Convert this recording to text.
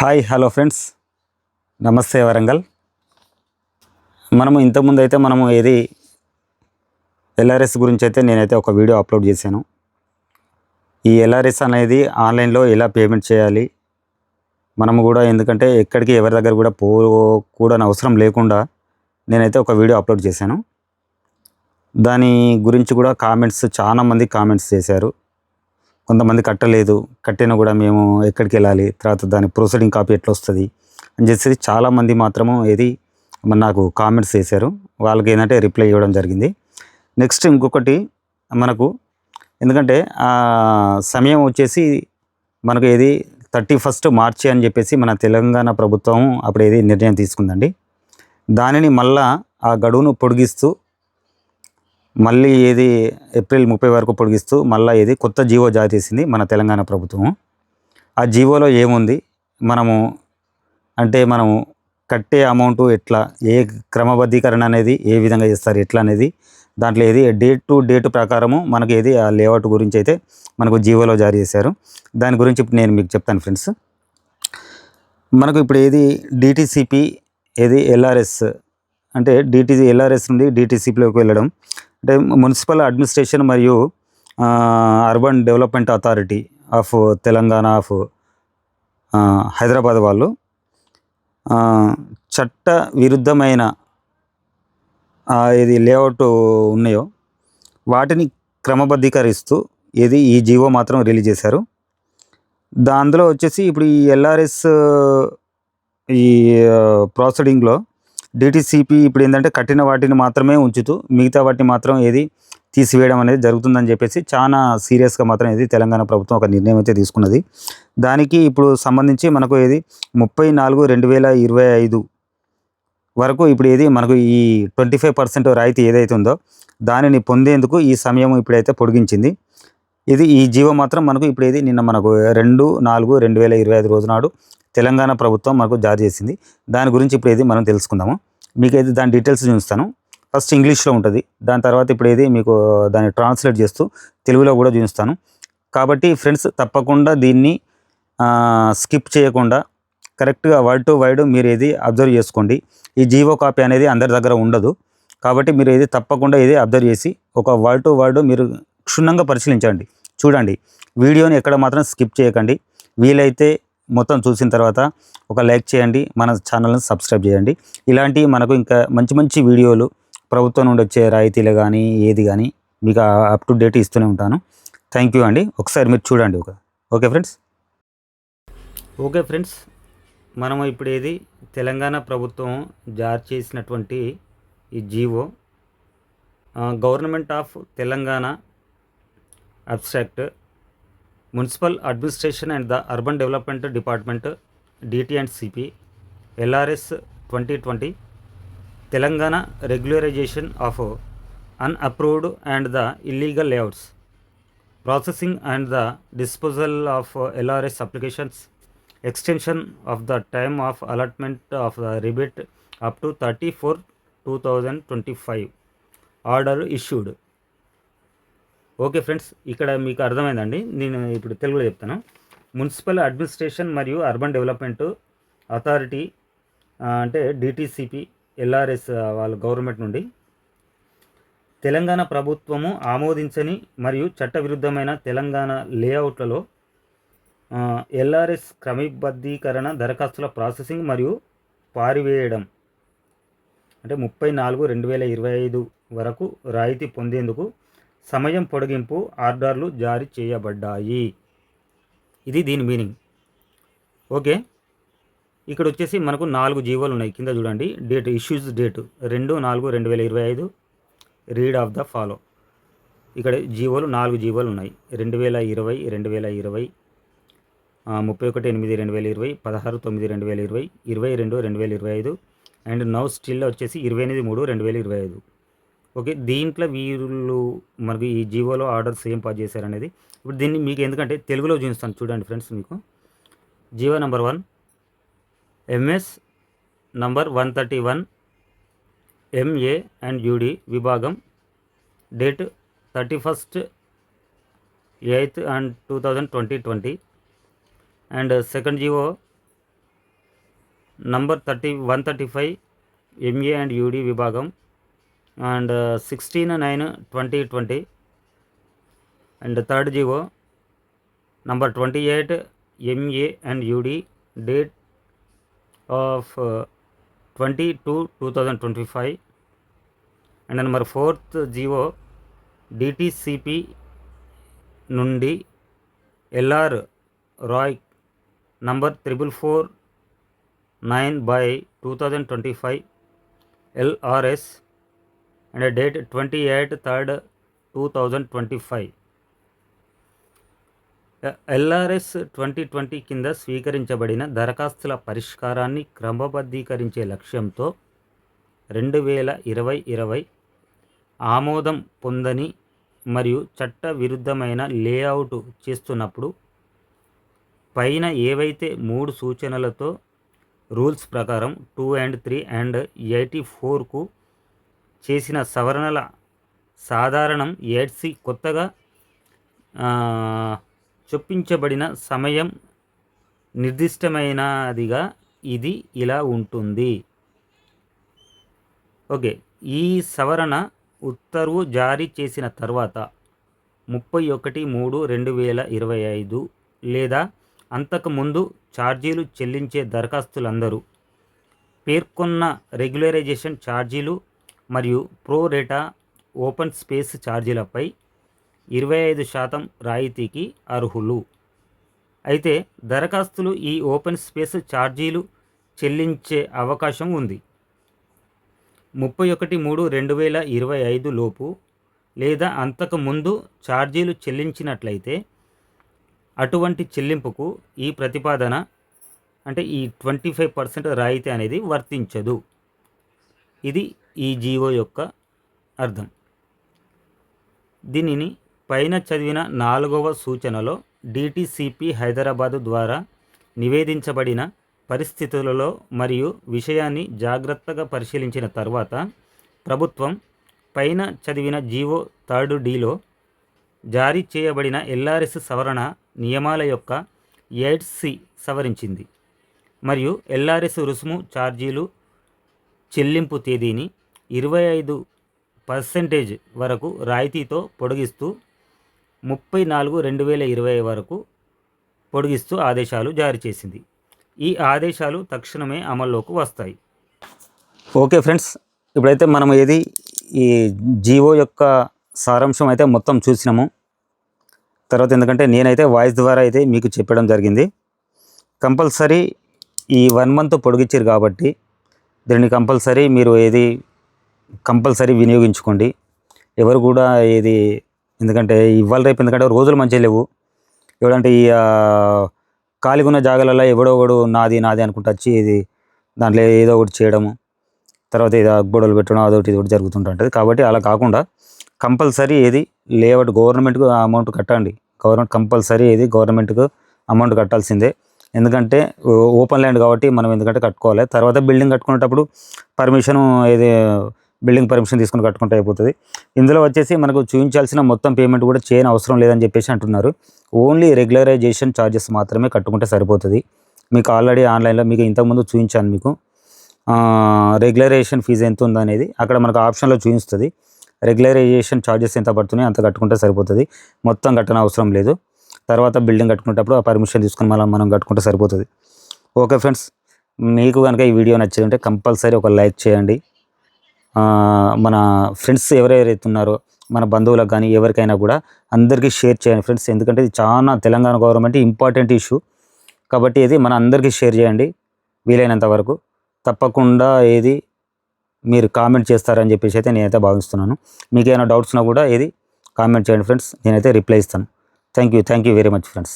Hi hello friends. నమస్తే వరంగల్. మనము ఇంతకుముందు అయితే మనము ఏది ఎల్ఆర్ఎస్ గురించి అయితే నేనైతే ఒక వీడియో అప్లోడ్ చేశాను. ఈ ఎల్ఆర్ఎస్ అనేది ఆన్లైన్లో ఎలా పేమెంట్ చేయాలి? మనము కూడా ఎందుకంటే ఎక్కడికి ఎవరి దగ్గర కూడా పోకూడని అవసరం లేకుండా నేనైతే ఒక వీడియో అప్లోడ్ చేశాను. దాని గురించి కూడా కామెంట్స్ చాలా మంది కామెంట్స్ చేశారు. కొంతమంది కట్టలేదు. కట్టినా కూడా మేము ఎక్కడికి వెళ్ళాలి? తర్వాత దాని ప్రొసీడింగ్ కాపీ ఎట్లా వస్తుంది? అని చెప్పేసి చాలామంది మాత్రము ఏది నాకు కామెంట్స్ చేశారు. వాళ్ళకి ఏంటంటే రిప్లై ఇవ్వడం జరిగింది. నెక్స్ట్ ఇంకొకటి మనకు ఎందుకంటే ఆ సమయం వచ్చేసి మనకు ఏది థర్టీ ఫస్ట్ మార్చి అని చెప్పేసి మన తెలంగాణ ప్రభుత్వం అప్పుడు ఏది నిర్ణయం తీసుకుందండి. దానిని మళ్ళా ఆ గడువును పొడిగిస్తూ మళ్ళీ ఏది ఏప్రిల్ ముప్పై వరకు పొడిగిస్తూ మళ్ళీ ఏది కొత్త జీవో జారీ చేసింది మన తెలంగాణ ప్రభుత్వం. ఆ జీవోలో ఏముంది? మనము అంటే మనము కట్టే అమౌంట్ ఎట్లా? ఏ క్రమబద్ధీకరణ అనేది ఏ విధంగా చేస్తారు ఎట్లా అనేది? దాంట్లో ఏది డేట్ టు డేట్ ప్రకారము మనకు ఏది ఆ లేఅవుట్ గురించి అయితే మనకు జీవోలో జారీ చేశారు. దాని గురించి ఇప్పుడు నేను మీకు చెప్తాను ఫ్రెండ్స్. మనకు ఇప్పుడు ఏది డిటిసిపి ఏది ఎల్ఆర్ఎస్ అంటే డిటిసి ఎల్ఆర్ఎస్ నుండి డిటిసిపిలోకి వెళ్ళడం అంటే మున్సిపల్ అడ్మినిస్ట్రేషన్ మరియు urban development authority of Telangana of Hyderabad వాళ్ళు చట్ట విరుద్ధమైన ఇది లేఅవుట్ ఉన్నాయో వాటిని క్రమబద్ధీకరిస్తూ ఇది ఈ జీవో మాత్రం రిలీజ్ చేశారు. దాంట్లో వచ్చేసి ఇప్పుడు ఈ ఎల్ఆర్ఎస్ ఈ ప్రాసెడింగ్లో డిటిసిపి ఇప్పుడు ఏంటంటే కట్టిన వాటిని మాత్రమే ఉంచుతూ మిగతా వాటిని మాత్రం ఏది తీసివేయడం అనేది జరుగుతుందని చెప్పేసి చాలా సీరియస్గా మాత్రం ఇది తెలంగాణ ప్రభుత్వం ఒక నిర్ణయం అయితే తీసుకున్నది. దానికి ఇప్పుడు సంబంధించి మనకు ఏది ముప్పై నాలుగు రెండు వేల ఇరవై ఐదు వరకు ఇప్పుడు ఏది మనకు ఈ ట్వంటీ ఫైవ్ పర్సెంట్ రాయితీ ఏదైతే ఉందో దానిని పొందేందుకు ఈ సమయం ఇప్పుడైతే పొడిగించింది. ఇది ఈ జీవో మాత్రం మనకు ఇప్పుడు ఏది నిన్న మనకు రెండు నాలుగు రెండు వేల ఇరవై ఐదు రోజు నాడు తెలంగాణ ప్రభుత్వం మనకు జారీ చేసింది. దాని గురించి ఇప్పుడు ఏది మనం తెలుసుకుందాము. మీకు అయితే దాని డీటెయిల్స్ చూపిస్తాను. ఫస్ట్ ఇంగ్లీష్లో ఉంటుంది. దాని తర్వాత ఇప్పుడు ఏది మీకు దాన్ని ట్రాన్స్లేట్ చేస్తూ తెలుగులో కూడా చూపిస్తాను. కాబట్టి ఫ్రెండ్స్ తప్పకుండా దీన్ని స్కిప్ చేయకుండా కరెక్ట్గా వర్డ్ టు వర్డ్ మీరు ఏది అబ్జర్వ్ చేసుకోండి. ఈ జీవో కాపీ అనేది అందరి దగ్గర ఉండదు. కాబట్టి మీరు ఏది తప్పకుండా ఏది అబ్జర్వ్ చేసి ఒక వర్డ్ టు వర్డ్ మీరు క్షుణ్ణంగా పరిశీలించండి. చూడండి. వీడియోని ఎక్కడ మాత్రం స్కిప్ చేయకండి. వీలైతే మొత్తం చూసిన తర్వాత ఒక లైక్ చేయండి మన ఛానల్ని సబ్స్క్రైబ్ చేయండి. ఇలాంటి మనకు ఇంకా మంచి మంచి వీడియోలు ప్రభుత్వం నుండి వచ్చే రాయితీలు కానీ ఏది కానీ మీకు అప్ టు డేట్ ఇస్తూనే ఉంటాను. థ్యాంక్ యూ అండి. ఒకసారి మీరు చూడండి ఒక. ఓకే ఫ్రెండ్స్ ఓకే ఫ్రెండ్స్ మనం ఇప్పుడు ఏది? తెలంగాణ ప్రభుత్వం జారీ చేసినటువంటి ఈ GO government of Telangana abstract municipal administration and the urban development department DT and CP LRS twenty twenty Telangana regularisation of unapproved and the illegal layouts processing and the disposal of LRS applications extension of the time of allotment of the rebate up to thirty four two thousand twenty five order issued okay friends ఇక్కడ మీకు అర్థమైందండి. నేను ఇప్పుడు తెలుగులో చెప్తాను. Municipal administration మరియు urban development authority అంటే DTCP LRS వాళ్ళ గవర్నమెంట్ నుండి తెలంగాణ ప్రభుత్వము ఆమోదించని మరియు చట్టవిరుద్ధమైన తెలంగాణ లేఅవుట్లలో ఎల్ఆర్ఎస్ క్రమబద్ధీకరణ దరఖాస్తుల ప్రాసెసింగ్ మరియు పారివేయడం అంటే ముప్పై నాలుగు రెండు వేల ఇరవై ఐదు వరకు రాయితీ పొందేందుకు సమయం పొడిగింపు ఆర్డర్లు జారీ చేయబడ్డాయి. ఇది దీని మీనింగ్. ఓకే. ఇక్కడ వచ్చేసి మనకు నాలుగు జీవోలు ఉన్నాయి. కింద చూడండి. డేట్ ఇష్యూస్ డేట్ రెండు నాలుగు రెండు వేల ఇరవై ఐదు. రీడ్ ఆఫ్ ద ఫాలో ఇక్కడ జీవోలు నాలుగు జీవోలు ఉన్నాయి. రెండు వేల ఇరవై రెండు వేల ఇరవై ముప్పై ఒకటి ఎనిమిది రెండు వేల ఇరవై పదహారు తొమ్మిది రెండు వేల ఇరవై ఇరవై రెండు రెండు వేల ఇరవై ఐదు. అండ్ నౌ స్టిల్ వచ్చేసి ఇరవై ఎనిమిది మూడు రెండు వేల ఇరవై ఐదు. ఓకే దీంట్లో వీళ్ళు మనకు ఈ జివోలో ఆర్డర్స్ ఏం పాస్ చేశారనేది. ఇప్పుడు దీన్ని మీకు ఎందుకంటే తెలుగులో చూపిస్తాను చూడండి ఫ్రెండ్స్ మీకు. GO number one MS number one thirty one MA and UD విభాగం date thirty first eighth and two thousand twenty twenty. And second GO number thirty one thirty five MA and UD విభాగం and sixteen nine twenty twenty and third GO number twenty eight MA and UD date of twenty two two thousand twenty five and number fourth GO DTCP నుండి LR Roy number triple four nine by two thousand twenty five LRS and date twenty eight third two thousand twenty five. LRS twenty twenty కింద స్వీకరించబడిన దరఖాస్తుల పరిష్కారాన్ని క్రమబద్ధీకరించే లక్ష్యంతో రెండు వేల ఇరవై ఇరవై ఆమోదం పొందని మరియు చట్ట విరుద్ధమైన లేఅవుట్ చేస్తున్నప్పుడు పైన ఏవైతే మూడు సూచనలతో రూల్స్ ప్రకారం two and three and eighty ఫోర్కు చేసిన సవరణల సాధారణం ఏడ్సి కొత్తగా చొప్పించబడిన సమయం నిర్దిష్టమైనదిగా ఇది ఇలా ఉంటుంది. ఓకే ఈ సవరణ ఉత్తర్వు జారీ చేసిన తర్వాత ముప్పై ఒకటి మూడు రెండు వేల ఇరవై ఐదు లేదా అంతకుముందు ఛార్జీలు చెల్లించే దరఖాస్తులందరూ పేర్కొన్న రెగ్యులరైజేషన్ ఛార్జీలు మరియు ప్రో రేటా ఓపెన్ స్పేస్ ఛార్జీలపై ఇరవై ఐదు శాతం రాయితీకి అర్హులు. అయితే దరఖాస్తులు ఈ ఓపెన్ స్పేస్ ఛార్జీలు చెల్లించే అవకాశం ఉంది. ముప్పై ఒకటి మూడు రెండు వేల ఇరవై ఐదు లోపు లేదా అంతకు ముందు ఛార్జీలు చెల్లించినట్లయితే అటువంటి చెల్లింపుకు ఈ ప్రతిపాదన అంటే ఈ ట్వంటీ ఫైవ్ పర్సెంట్ రాయితీ అనేది వర్తించదు. ఇది ఈ జీవో యొక్క అర్థం. దీనిని పైన చదివిన నాలుగవ సూచనలో డిటిసిపి హైదరాబాదు ద్వారా నివేదించబడిన పరిస్థితులలో మరియు విషయాన్ని జాగ్రత్తగా పరిశీలించిన తర్వాత ప్రభుత్వం పైన చదివిన జీవో థర్డ్ డిలో జారీ చేయబడిన ఎల్ఆర్ఎస్ సవరణ నియమాల యొక్క ఎయిట్ సి సవరించింది. మరియు ఎల్ఆర్ఎస్ రుసుము ఛార్జీలు చెల్లింపు తేదీని ఇరవై ఐదు పర్సెంటేజ్ వరకు రాయితీతో పొడిగిస్తూ ముప్పై నాలుగు రెండు వేల ఇరవై వరకు పొడిగిస్తూ ఆదేశాలు జారీ చేసింది. ఈ ఆదేశాలు తక్షణమే అమల్లోకి వస్తాయి. ఓకే ఫ్రెండ్స్ ఇప్పుడైతే మనం ఏది ఈ జీవో యొక్క సారాంశం అయితే మొత్తం చూసినాము. తర్వాత ఎందుకంటే నేనైతే వాయిస్ ద్వారా అయితే మీకు చెప్పడం జరిగింది. కంపల్సరీ ఈ వన్ మంత్ పొడిగించారు కాబట్టి దీన్ని కంపల్సరీ మీరు ఏది కంపల్సరీ వినియోగించుకోండి. ఎవరు కూడా ఏది ఎందుకంటే ఇవాళ రేపు ఎందుకంటే రోజులు మంచిగా లేవు. ఎవడంటే ఈ ఖాళీగా ఉన్న జాగాలలో ఎవడో ఒకడు నాది నాది అనుకుంటూ వచ్చి ఇది దాంట్లో ఏదో ఒకటి చేయడము తర్వాత ఏదో గొడవలు పెట్టడం అదొకటి ఇది ఒకటి జరుగుతుంటుంది కాబట్టి అలా కాకుండా కంపల్సరీ ఏది లేఅవుట్ గవర్నమెంట్కు అమౌంట్ కట్టండి. గవర్నమెంట్ కంపల్సరీ ఏది గవర్నమెంట్కు అమౌంట్ కట్టాల్సిందే. ఎందుకంటే ఓపెన్ ల్యాండ్ కాబట్టి మనం ఎందుకంటే కట్టుకోవాలి. తర్వాత బిల్డింగ్ కట్టుకునేటప్పుడు పర్మిషన్ ఏది బిల్డింగ్ పర్మిషన్ తీసుకుని కట్టుకుంటే అయిపోతుంది. ఇందులో వచ్చేసి మనకు చూపించాల్సిన మొత్తం పేమెంట్ కూడా చేయని అవసరం లేదని చెప్పేసి అంటున్నారు. ఓన్లీ రెగ్యులరైజేషన్ ఛార్జెస్ మాత్రమే కట్టుకుంటే సరిపోతుంది. మీకు ఆల్రెడీ ఆన్లైన్లో మీకు ఇంతకుముందు చూపించాను మీకు. రెగ్యులరైజేషన్ ఫీజు ఎంత ఉందనేది అక్కడ మనకు ఆప్షన్లో చూపిస్తుంది. రెగ్యులరైజేషన్ ఛార్జెస్ ఎంత పడుతున్నాయి అంత కట్టుకుంటే సరిపోతుంది. మొత్తం కట్టన అవసరం లేదు. తర్వాత బిల్డింగ్ కట్టుకునేటప్పుడు ఆ పర్మిషన్ తీసుకుని మనం మనం కట్టుకుంటే సరిపోతుంది. ఓకే ఫ్రెండ్స్ మీకు కనుక ఈ వీడియో నచ్చిందంటే కంపల్సరీ ఒక లైక్ చేయండి. మన ఫ్రెండ్స్ ఎవరెవరైతే ఉన్నారో మన బంధువులకు కానీ ఎవరికైనా కూడా అందరికీ షేర్ చేయండి ఫ్రెండ్స్ ఎందుకంటే ఇది చాలా తెలంగాణ గవర్నమెంట్ ఇంపార్టెంట్ ఇష్యూ కాబట్టి ఇది మన అందరికీ షేర్ చేయండి వీలైనంత వరకు. తప్పకుండా ఏది మీరు కామెంట్ చేస్తారని చెప్పేసి అయితే నేనైతే భావిస్తున్నాను. మీకు ఏమైనా డౌట్స్ ఉన్నా కూడా ఏది కామెంట్ చేయండి ఫ్రెండ్స్ నేనైతే రిప్లై ఇస్తాను. Thank you thank you very much friends